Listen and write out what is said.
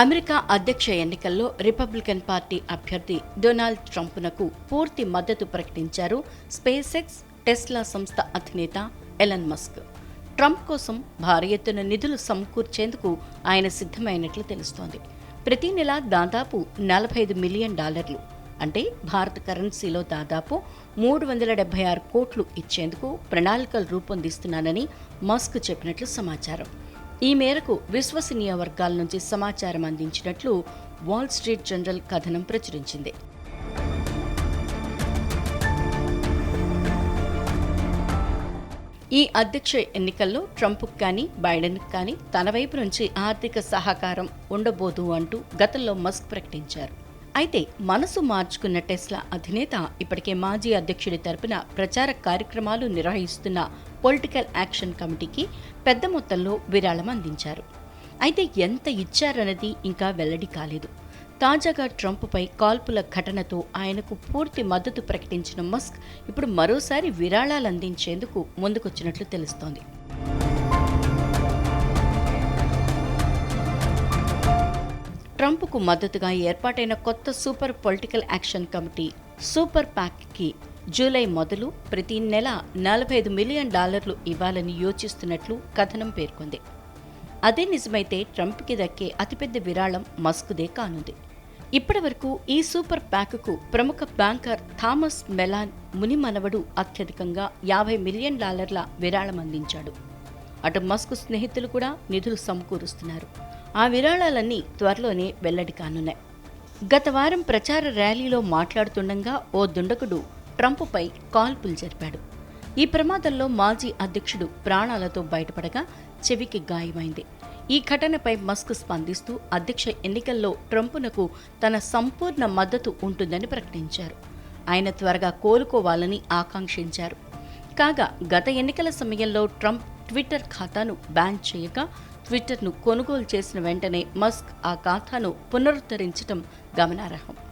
America అధ్యక్ష ఎన్నికల్లో Republican party అభ్యర్థి డొనాల్డ్ ట్రంప్నకు పూర్తి మద్దతు ప్రకటించారు స్పేస్ ఎక్స్ టెస్లా సంస్థ అధినేత ఎలన్ మస్క్. ట్రంప్ కోసం భారీ ఎత్తున నిధులు సమకూర్చేందుకు ఆయన సిద్ధమైనట్లు తెలుస్తోంది. ప్రతి నెల దాదాపు నలభై ఐదు మిలియన్ డాలర్లు అంటే భారత కరెన్సీలో దాదాపు మూడు వందల డెబ్బై ఆరు కోట్లు ఇచ్చేందుకు ప్రణాళికలు రూపొందిస్తున్నానని మస్క్ చెప్పినట్లు సమాచారం. ఈ మేరకు విశ్వసనీయ వర్గాల నుంచి సమాచారం అందించినట్లు వాల్ స్ట్రీట్ జనరల్ కథనం ప్రచురించింది. ఈ అధ్యక్ష ఎన్నికల్లో ట్రంప్కు కానీ బైడెన్కు కానీ తన వైపు నుంచి ఆర్థిక సహకారం ఉండబోదు అంటూ గతంలో మస్క్ ప్రకటించారు. అయితే మనసు మార్చుకున్న టెస్లా అధినేత ఇప్పటికే మాజీ అధ్యక్షుడి తరపున ప్రచార కార్యక్రమాలు నిర్వహిస్తున్న పొలిటికల్ యాక్షన్ కమిటీకి పెద్ద మొత్తంలో విరాళం అందించారు. అయితే ఎంత ఇచ్చారన్నది ఇంకా వెల్లడి కాలేదు. తాజాగా ట్రంప్పై కాల్పుల ఘటనతో ఆయనకు పూర్తి మద్దతు ప్రకటించిన మస్క్ ఇప్పుడు మరోసారి విరాళాలు అందించేందుకు ముందుకొచ్చినట్లు తెలుస్తోంది. ట్రంప్కు మద్దతుగా ఏర్పాటైన కొత్త super political action committee super ప్యాక్కి July మొదలు ప్రతి నెల నలభై ఐదు మిలియన్ డాలర్లు ఇవ్వాలని యోచిస్తున్నట్లు కథనం పేర్కొంది. అదే నిజమైతే ట్రంప్కి దక్కే అతిపెద్ద విరాళం మస్కుదే కానుంది. ఇప్పటి వరకు ఈ సూపర్ ప్యాక్కు ప్రముఖ బ్యాంకర్ థామస్ మెలాన్ ముని మనవడు అత్యధికంగా యాభై మిలియన్ డాలర్ల విరాళం అందించాడు. అటు మస్క్ స్నేహితులు కూడా నిధులు సమకూరుస్తున్నారు. ఆ విరాళాలన్నీ త్వరలోనే వెల్లడి కానున్నాయి. గత వారం ప్రచార ర్యాలీలో మాట్లాడుతుండగా ఓ దుండకుడు ట్రంప్పై కాల్పులు జరిపాడు ఈ ప్రమాదంలో మాజీ అధ్యక్షుడు ప్రాణాలతో బయటపడగా చెవికి గాయమైంది. ఈ ఘటనపై మస్క్ స్పందిస్తూ అధ్యక్ష ఎన్నికల్లో ట్రంపునకు తన సంపూర్ణ మద్దతు ఉంటుందని ప్రకటించారు. ఆయన త్వరగా కోలుకోవాలని ఆకాంక్షించారు. కాగా గత ఎన్నికల సమయంలో ట్రంప్ ట్విట్టర్ ఖాతాను బ్యాన్ చేయగా ట్విట్టర్ను కొనుగోలు చేసిన వెంటనే మస్క్ ఆ ఖాతాను పునరుద్ధరించడం గమనార్హం.